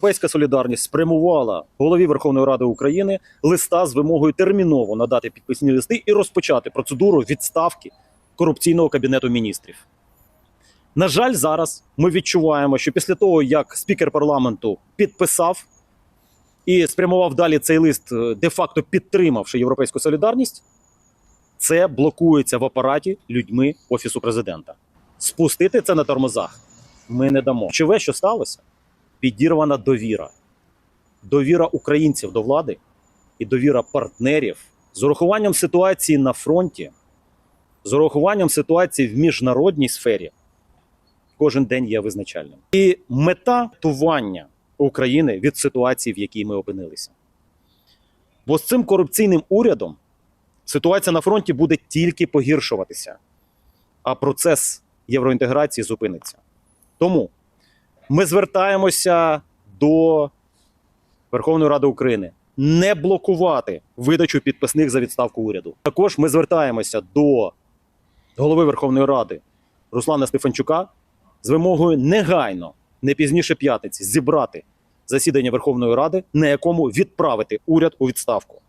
Європейська солідарність спрямувала голові Верховної Ради України листа з вимогою терміново надати підписні листи і розпочати процедуру відставки корупційного кабінету міністрів. На жаль, зараз ми відчуваємо, що після того, як спікер парламенту підписав і спрямував далі цей лист, е, де-факто підтримавши європейську солідарність, це блокується в апараті людьми офісу президента. Спустити це на тормозах ми не дамо. Чове, що сталося? Підірвана довіра. Довіра українців до влади і довіра партнерів з урахуванням ситуації на фронті, з урахуванням ситуації в міжнародній сфері. Кожен день є визначальним. І мета тування України від ситуації, в якій ми опинилися. Бо з цим корупційним урядом ситуація на фронті буде тільки погіршуватися, а процес євроінтеграції зупиниться. Тому ми звертаємося до Верховної Ради України не блокувати видачу підписних за відставку уряду. Також ми звертаємося до голови Верховної Ради Руслана Стефанчука з вимогою негайно, не пізніше п'ятниці, зібрати засідання Верховної Ради, на якому відправити уряд у відставку.